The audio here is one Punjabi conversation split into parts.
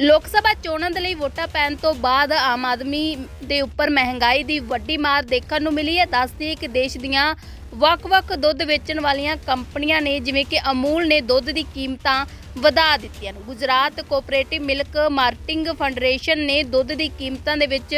ਲੋਕ ਸਭਾ ਚੋਣਾਂ ਦੇ ਲਈ ਵੋਟਾਂ ਪੈਣ ਤੋਂ ਬਾਅਦ ਆਮ ਆਦਮੀ ਦੇ ਉੱਪਰ ਮਹਿੰਗਾਈ ਦੀ ਵੱਡੀ ਮਾਰ ਦੇਖਣ ਨੂੰ ਮਿਲੀ ਹੈ। ਦੱਸਦੀ ਹੈ ਕਿ ਦੇਸ਼ ਦੀਆਂ ਵੱਖ-ਵੱਖ ਦੁੱਧ ਵੇਚਣ ਵਾਲੀਆਂ ਕੰਪਨੀਆਂ ਨੇ ਜਿਵੇਂ ਕਿ ਅਮੂਲ ਨੇ ਦੁੱਧ ਦੀ ਕੀਮਤਾਂ ਵਧਾ ਦਿੱਤੀਆਂ ਨੇ। Gujarat cooperative milk marketing federation ਨੇ ਦੁੱਧ ਦੀ ਕੀਮਤਾਂ ਦੇ ਵਿੱਚ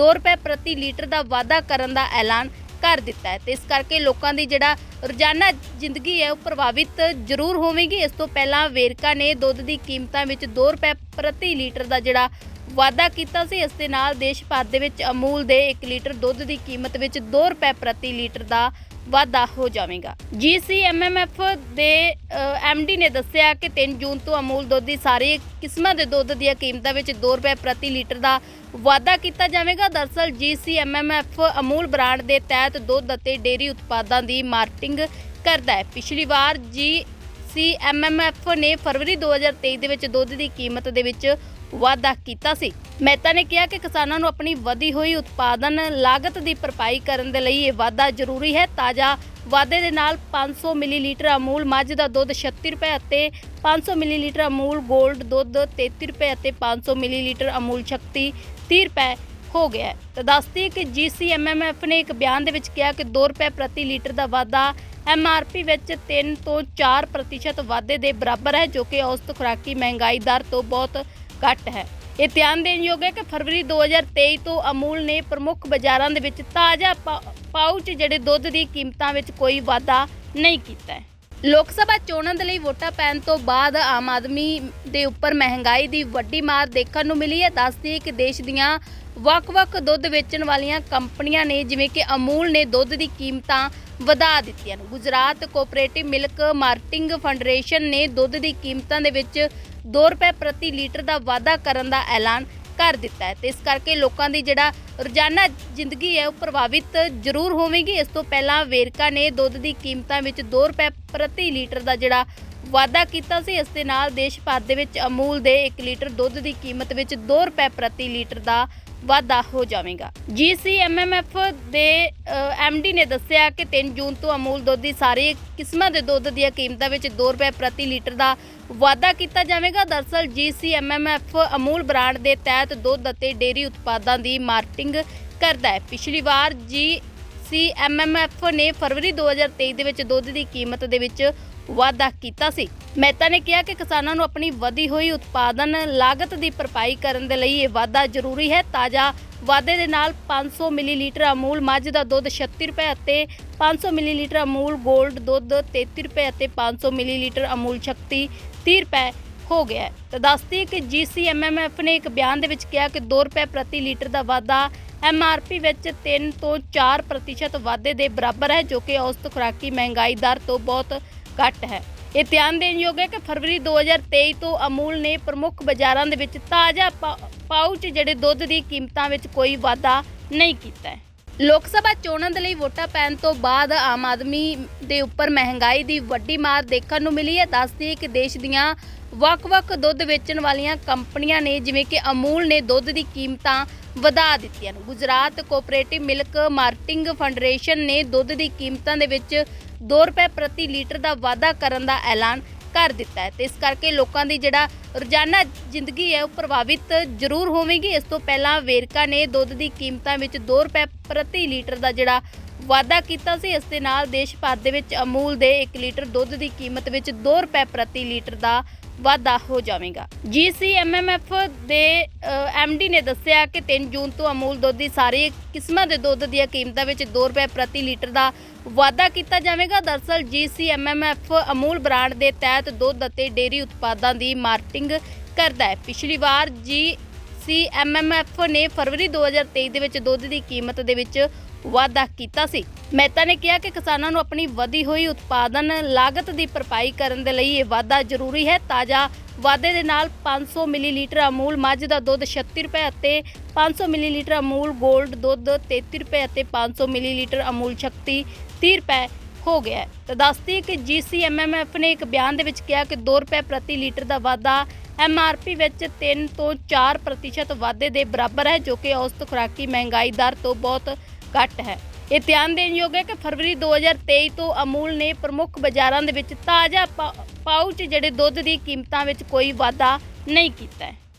2 ਰੁਪਏ ਪ੍ਰਤੀ ਲੀਟਰ ਦਾ ਵਾਧਾ ਕਰਨ ਦਾ ਐਲਾਨ ਕਰ ਦਿੱਤਾ ਹੈ ਤੇ ਇਸ ਕਰਕੇ ਲੋਕਾਂ ਦੀ ਜਿਹੜਾ ਰੋਜ਼ਾਨਾ ਜ਼ਿੰਦਗੀ ਹੈ, ਉਹ ਪ੍ਰਭਾਵਿਤ ਜ਼ਰੂਰ ਹੋਵੇਗੀ। ਇਸ ਤੋਂ ਪਹਿਲਾਂ ਵੇਰਕਾ ਨੇ ਦੁੱਧ ਦੀ ਕੀਮਤਾਂ ਵਿੱਚ 2 ਰੁਪਏ ਪ੍ਰਤੀ ਲੀਟਰ ਦਾ ਜਿਹੜਾ ਵਾਧਾ ਕੀਤਾ ਸੀ, ਇਸ ਦੇ ਨਾਲ ਦੇਸ਼ ਭਰ ਦੇ ਵਿੱਚ ਅਮੂਲ ਦੇ 1 ਲੀਟਰ ਦੁੱਧ ਦੀ ਕੀਮਤ ਵਿੱਚ 2 ਰੁਪਏ ਪ੍ਰਤੀ ਲੀਟਰ ਦਾ ਵਾਧਾ ਹੋ ਜਾਵੇਗਾ। ਜੀਸੀਐਮਐਮਐਫ ਦੇ ਐਮਡੀ ਨੇ ਦੱਸਿਆ ਕਿ 3 ਜੂਨ ਤੋਂ ਅਮੂਲ ਦੁੱਧ ਦੀ ਸਾਰੀ ਕਿਸਮਾਂ ਦੇ ਦੁੱਧ ਦੀਆਂ ਕੀਮਤਾਂ ਵਿੱਚ 2 ਰੁਪਏ ਪ੍ਰਤੀ ਲੀਟਰ ਦਾ ਵਾਧਾ ਕੀਤਾ ਜਾਵੇਗਾ। ਦਰਸਲ ਜੀਸੀਐਮਐਮਐਫ ਅਮੂਲ ਬ੍ਰਾਂਡ ਦੇ ਤਹਿਤ ਦੁੱਧ ਅਤੇ ਡੇਅਰੀ ਉਤਪਾਦਾਂ ਦੀ ਮਾਰਕੀਟਿੰਗ ਕਰਦਾ ਹੈ। ਪਿਛਲੀ ਵਾਰ ਜੀ ਸੀ ਸੀਐਮਐਮਐਫ ਨੇ ਫਰਵਰੀ 2023 ਦੇ ਵਿੱਚ ਦੁੱਧ ਦੀ ਕੀਮਤ ਦੇ ਵਿੱਚ ਵਾਧਾ ਕੀਤਾ ਸੀ। ਮਹਿਤਾ ਨੇ ਕਿਹਾ ਕਿ ਕਿਸਾਨਾਂ ਨੂੰ ਆਪਣੀ ਵਧੀ ਹੋਈ ਉਤਪਾਦਨ, ਲਾਗਤ ਦੀ ਭਰਪਾਈ ਕਰਨ ਦੇ ਲਈ ਇਹ ਵਾਧਾ ਜ਼ਰੂਰੀ ਹੈ। ਤਾਜ਼ਾ ਵਾਧੇ ਦੇ ਨਾਲ 500 ਮਿਲੀਲੀਟਰ ਅਮੂਲ, ਮੱਝ ਦਾ ਦੁੱਧ 36 ਰੁਪਏ ਅਤੇ 500 ਮਿਲੀਲੀਟਰ ਅਮੂਲ 골ਡ ਦੁੱਧ 33 ਰੁਪਏ ਅਤੇ 500 ਮਿਲੀਲੀਟਰ ਅਮੂਲ ਸ਼ਕਤੀ 30 ਰੁਪਏ ਹੋ ਗਿਆ ਹੈ। ਤਾਂ ਦੱਸਦੀ ਕਿ ਜੀਸੀਐਮਐਮਐਫ ਨੇ ਇੱਕ ਬਿਆਨ ਦੇ ਵਿੱਚ ਕਿਹਾ ਕਿ 2 ਰੁਪਏ ਪ੍ਰਤੀ ਲੀਟਰ ਦਾ ਵਾਧਾ ਐਮਆਰਪੀ ਵਿੱਚ 3 ਤੋਂ 4% ਪ੍ਰਤੀਸ਼ਤ ਵਾਧੇ ਦੇ ਬਰਾਬਰ ਹੈ, ਜੋ ਕਿ ਔਸਤ ਖੁਰਾਕੀ ਮਹਿੰਗਾਈ ਦਰ ਤੋਂ ਬਹੁਤ ਘੱਟ ਹੈ। ਇਹ ਧਿਆਨ ਦੇਣਯੋਗ ਹੈ ਕਿ ਫਰਵਰੀ 2023 ਤੋਂ ਅਮੂਲ ਨੇ ਪ੍ਰਮੁੱਖ ਬਾਜ਼ਾਰਾਂ ਦੇ ਵਿੱਚ ਤਾਜ਼ਾ ਪਾ- ਪਾਊਚ ਜਿਹੜੇ ਦੁੱਧ ਦੀ ਕੀਮਤਾਂ ਵਿੱਚ ਕੋਈ ਵਾਧਾ ਨਹੀਂ ਕੀਤਾ ਹੈ। ਲੋਕ ਸਭਾ ਚੋਣਾਂ ਦੇ ਲਈ ਵੋਟਾਂ ਪੈਣ ਤੋਂ ਬਾਅਦ ਆਮ ਆਦਮੀ ਦੇ ਉੱਪਰ ਮਹਿੰਗਾਈ ਦੀ ਵੱਡੀ ਮਾਰ ਦੇਖਣ ਨੂੰ ਮਿਲੀ ਹੈ। ਦੱਸਦੀ ਹੈ ਕਿ ਦੇਸ਼ ਦੀਆਂ ਵੱਖ-ਵੱਖ ਦੁੱਧ ਵੇਚਣ ਵਾਲੀਆਂ ਕੰਪਨੀਆਂ ਨੇ ਜਿਵੇਂ ਕਿ ਅਮੂਲ ਨੇ ਦੁੱਧ ਦੀ ਕੀਮਤਾਂ ਵਧਾ ਦਿੱਤੀਆਂ ਨੇ। Gujarat cooperative milk marketing federation ਨੇ ਦੁੱਧ ਦੀ ਕੀਮਤਾਂ ਦੇ ਵਿੱਚ 2 ਰੁਪਏ ਪ੍ਰਤੀ ਲੀਟਰ ਦਾ ਵਾਧਾ ਕਰਨ ਦਾ ਐਲਾਨ ਕਰ ਦਿੱਤਾ ਹੈ ਤੇ ਇਸ ਕਰਕੇ ਲੋਕਾਂ ਦੀ ਜਿਹੜਾ ਰੋਜ਼ਾਨਾ ਜ਼ਿੰਦਗੀ ਹੈ, ਉਹ ਪ੍ਰਭਾਵਿਤ ਜ਼ਰੂਰ ਹੋਵੇਗੀ। ਇਸ ਤੋਂ ਪਹਿਲਾਂ ਵੇਰਕਾ ਨੇ ਦੁੱਧ ਦੀ ਕੀਮਤਾਂ ਵਿੱਚ 2 ਰੁਪਏ ਪ੍ਰਤੀ ਲੀਟਰ ਦਾ ਜਿਹੜਾ ਵਾਧਾ ਕੀਤਾ ਸੀ, ਇਸ ਦੇ ਨਾਲ ਦੇਸ਼ ਭਰ ਦੇ ਵਿੱਚ ਅਮੂਲ ਦੇ 1 ਲੀਟਰ ਦੁੱਧ ਦੀ ਕੀਮਤ ਵਿੱਚ 2 ਰੁਪਏ ਪ੍ਰਤੀ ਲੀਟਰ ਦਾ ਵਾਧਾ ਹੋ ਜਾਵੇਗਾ। ਜੀਸੀਐਮਐਮਐਫ ਦੇ ਐਮਡੀ ਨੇ ਦੱਸਿਆ ਕਿ 3 ਜੂਨ ਤੋਂ ਅਮੂਲ ਦੁੱਧ ਦੀ ਸਾਰੀ ਕਿਸਮਾਂ ਦੇ ਦੁੱਧ ਦੀਆਂ ਕੀਮਤਾਂ ਵਿੱਚ 2 ਰੁਪਏ ਪ੍ਰਤੀ ਲੀਟਰ ਦਾ ਵਾਧਾ ਕੀਤਾ ਜਾਵੇਗਾ। ਦਰਸਲ ਜੀਸੀਐਮਐਮਐਫ ਅਮੂਲ ਬ੍ਰਾਂਡ ਦੇ ਤਹਿਤ ਦੁੱਧ ਅਤੇ ਡੇਅਰੀ ਉਤਪਾਦਾਂ ਦੀ ਮਾਰਕੀਟਿੰਗ ਕਰਦਾ ਹੈ। ਪਿਛਲੀ ਵਾਰ ਜੀ ਸੀਐਮਐਮਐਫ ਨੇ ਫਰਵਰੀ 2023 ਦੇ ਵਿੱਚ ਦੁੱਧ ਦੀ ਕੀਮਤ ਦੇ ਵਿੱਚ ਵਾਧਾ ਕੀਤਾ ਸੀ। ਮਹਿਤਾ ਨੇ ਕਿਹਾ ਕਿ ਕਿਸਾਨਾਂ ਨੂੰ ਆਪਣੀ ਵਧੀ ਹੋਈ ਉਤਪਾਦਨ, ਲਾਗਤ ਦੀ ਭਰਪਾਈ ਕਰਨ ਦੇ ਲਈ ਇਹ ਵਾਧਾ ਜ਼ਰੂਰੀ ਹੈ। ਤਾਜ਼ਾ ਵਾਧੇ ਦੇ ਨਾਲ 500 ਮਿਲੀਲੀਟਰ ਅਮੂਲ, ਮੱਝ ਦਾ ਦੁੱਧ 36 ਰੁਪਏ ਅਤੇ 500 ਮਿਲੀਲੀਟਰ ਅਮੂਲ 골ਡ ਦੁੱਧ 33 ਰੁਪਏ ਅਤੇ 500 ਮਿਲੀਲੀਟਰ ਅਮੂਲ ਸ਼ਕਤੀ 30 ਰੁਪਏ ਹੋ ਗਿਆ ਹੈ। ਤਾਂ ਦੱਸਦੀ ਹੈ ਕਿ ਜੀਸੀਐਮਐਮਐਫ ਨੇ ਇੱਕ ਬਿਆਨ ਦੇ ਵਿੱਚ ਕਿਹਾ ਕਿ 2 ਰੁਪਏ ਪ੍ਰਤੀ ਲੀਟਰ ਦਾ ਵਾਧਾ ਐਮਆਰਪੀ ਵਿੱਚ 3 ਤੋਂ 4% ਪ੍ਰਤੀਸ਼ਤ ਵਾਧੇ ਦੇ ਬਰਾਬਰ ਹੈ, ਜੋ ਕਿ ਔਸਤ ਖੁਰਾਕੀ ਮਹਿੰਗਾਈ ਦਰ ਤੋਂ ਬਹੁਤ ਘੱਟ ਹੈ। ਇਹ ਧਿਆਨ ਦੇਣ ਯੋਗ ਹੈ ਕਿ ਫਰਵਰੀ 2023 ਤੋਂ ਅਮੂਲ ਨੇ ਪ੍ਰਮੁੱਖ ਬਾਜ਼ਾਰਾਂ ਦੇ ਵਿੱਚ ਤਾਜ਼ਾ ਪਾ- ਪਾਊਚ ਜਿਹੜੇ ਦੁੱਧ ਦੀ ਕੀਮਤਾਂ ਵਿੱਚ ਕੋਈ ਵਾਧਾ ਨਹੀਂ ਕੀਤਾ ਹੈ। ਲੋਕ ਸਭਾ ਚੋਣਾਂ ਦੇ ਲਈ ਵੋਟਾਂ ਪੈਣ ਤੋਂ ਬਾਅਦ ਆਮ ਆਦਮੀ ਦੇ ਉੱਪਰ ਮਹਿੰਗਾਈ ਦੀ ਵੱਡੀ ਮਾਰ ਦੇਖਣ ਨੂੰ ਮਿਲੀ ਹੈ। ਦੱਸਦੀ ਹੈ ਕਿ ਦੇਸ਼ ਦੀਆਂ ਵੱਖ-ਵੱਖ ਦੁੱਧ ਵੇਚਣ ਵਾਲੀਆਂ ਕੰਪਨੀਆਂ ਨੇ ਜਿਵੇਂ ਕਿ ਅਮੂਲ ਨੇ ਦੁੱਧ ਦੀ ਕੀਮਤਾਂ ਵਧਾ ਦਿੱਤੀਆਂ ਨੇ। Gujarat cooperative milk marketing federation ਨੇ ਦੁੱਧ ਦੀ ਕੀਮਤਾਂ ਦੇ ਵਿੱਚ 2 ਰੁਪਏ ਪ੍ਰਤੀ ਲੀਟਰ ਦਾ ਵਾਧਾ ਕਰਨ ਦਾ ਐਲਾਨ ਕਰ ਦਿੱਤਾ ਹੈ ਤੇ ਇਸ ਕਰਕੇ ਲੋਕਾਂ ਦੀ ਜਿਹੜਾ ਰੋਜ਼ਾਨਾ ਜ਼ਿੰਦਗੀ ਹੈ, ਉਹ ਪ੍ਰਭਾਵਿਤ ਜ਼ਰੂਰ ਹੋਵੇਗੀ। ਇਸ ਤੋਂ ਪਹਿਲਾਂ ਵੇਰਕਾ ਨੇ ਦੁੱਧ ਦੀ ਕੀਮਤਾਂ ਵਿੱਚ 2 ਰੁਪਏ ਪ੍ਰਤੀ ਲੀਟਰ ਦਾ ਜਿਹੜਾ ਵਾਧਾ ਕੀਤਾ ਸੀ, ਇਸ ਦੇ ਨਾਲ ਦੇਸ਼ ਭਰ ਦੇ ਵਿੱਚ ਅਮੂਲ ਦੇ 1 ਲੀਟਰ ਦੁੱਧ ਦੀ ਕੀਮਤ ਵਿੱਚ 2 ਰੁਪਏ ਪ੍ਰਤੀ ਲੀਟਰ ਦਾ ਵਾਧਾ ਹੋ ਜਾਵੇਗਾ। ਜੀਸੀਐਮਐਮਐਫ ਦੇ ਐਮਡੀ ਨੇ ਦੱਸਿਆ ਕਿ 3 ਜੂਨ ਤੋਂ ਅਮੂਲ ਦੁੱਧ ਦੀ ਸਾਰੀ ਕਿਸਮਾਂ ਦੇ ਦੁੱਧ ਦੀਆਂ ਕੀਮਤਾਂ ਵਿੱਚ 2 ਰੁਪਏ ਪ੍ਰਤੀ ਲੀਟਰ ਦਾ ਵਾਧਾ ਕੀਤਾ ਜਾਵੇਗਾ। ਦਰਸਲ ਜੀਸੀਐਮਐਮਐਫ ਅਮੂਲ ਬ੍ਰਾਂਡ ਦੇ ਤਹਿਤ ਦੁੱਧ ਅਤੇ ਡੇਅਰੀ ਉਤਪਾਦਾਂ ਦੀ ਮਾਰਕੀਟਿੰਗ ਕਰਦਾ ਹੈ। ਪਿਛਲੀ ਵਾਰ ਜੀ ਸੀਐਮਐਮਐਫ ਨੇ ਫਰਵਰੀ 2023 ਦੇ ਵਿੱਚ ਦੁੱਧ ਦੀ ਕੀਮਤ ਦੇ ਵਿੱਚ ਵਾਧਾ ਕੀਤਾ ਸੀ। ਮਹਿਤਾ ਨੇ ਕਿਹਾ ਕਿ ਕਿਸਾਨਾਂ ਨੂੰ ਆਪਣੀ ਵਧੀ ਹੋਈ ਉਤਪਾਦਨ, ਲਾਗਤ ਦੀ ਭਰਪਾਈ ਕਰਨ ਦੇ ਲਈ ਇਹ ਵਾਧਾ ਜ਼ਰੂਰੀ ਹੈ। ਤਾਜ਼ਾ ਵਾਧੇ ਦੇ ਨਾਲ 500 ਮਿਲੀਲੀਟਰ ਅਮੂਲ, ਮੱਝ ਦਾ ਦੁੱਧ 36 ਰੁਪਏ ਅਤੇ 500 ਮਿਲੀਲੀਟਰ ਅਮੂਲ 골ਡ ਦੁੱਧ 33 ਰੁਪਏ ਅਤੇ 500 ਮਿਲੀਲੀਟਰ ਅਮੂਲ ਸ਼ਕਤੀ 30 ਰੁਪਏ ਹੋ ਗਿਆ ਹੈ। ਤਾਂ ਦੱਸਦੀ ਹੈ ਕਿ ਜੀਸੀਐਮਐਮਐਫ ਨੇ ਇੱਕ ਬਿਆਨ ਦੇ ਵਿੱਚ ਕਿਹਾ ਕਿ 2 ਰੁਪਏ ਪ੍ਰਤੀ ਲੀਟਰ ਦਾ ਵਾਧਾ ਐਮਆਰਪੀ ਵਿੱਚ 3 ਤੋਂ 4% ਪ੍ਰਤੀਸ਼ਤ ਵਾਧੇ ਦੇ ਬਰਾਬਰ ਹੈ, ਜੋ ਕਿ ਔਸਤ ਖੁਰਾਕੀ ਮਹਿੰਗਾਈ ਦਰ ਤੋਂ ਬਹੁਤ ਘੱਟ ਹੈ। ਇਹ ਧਿਆਨ ਦੇਣ ਯੋਗ ਹੈ ਕਿ ਫਰਵਰੀ 2023 ਤੋਂ ਅਮੂਲ ਨੇ ਪ੍ਰਮੁੱਖ ਬਾਜ਼ਾਰਾਂ ਦੇ ਵਿੱਚ ਤਾਜ਼ਾ ਪਾ- ਪਾਊਚ ਜਿਹੜੇ ਦੁੱਧ ਦੀ ਕੀਮਤਾਂ ਵਿੱਚ ਕੋਈ ਵਾਧਾ ਨਹੀਂ ਕੀਤਾ ਹੈ।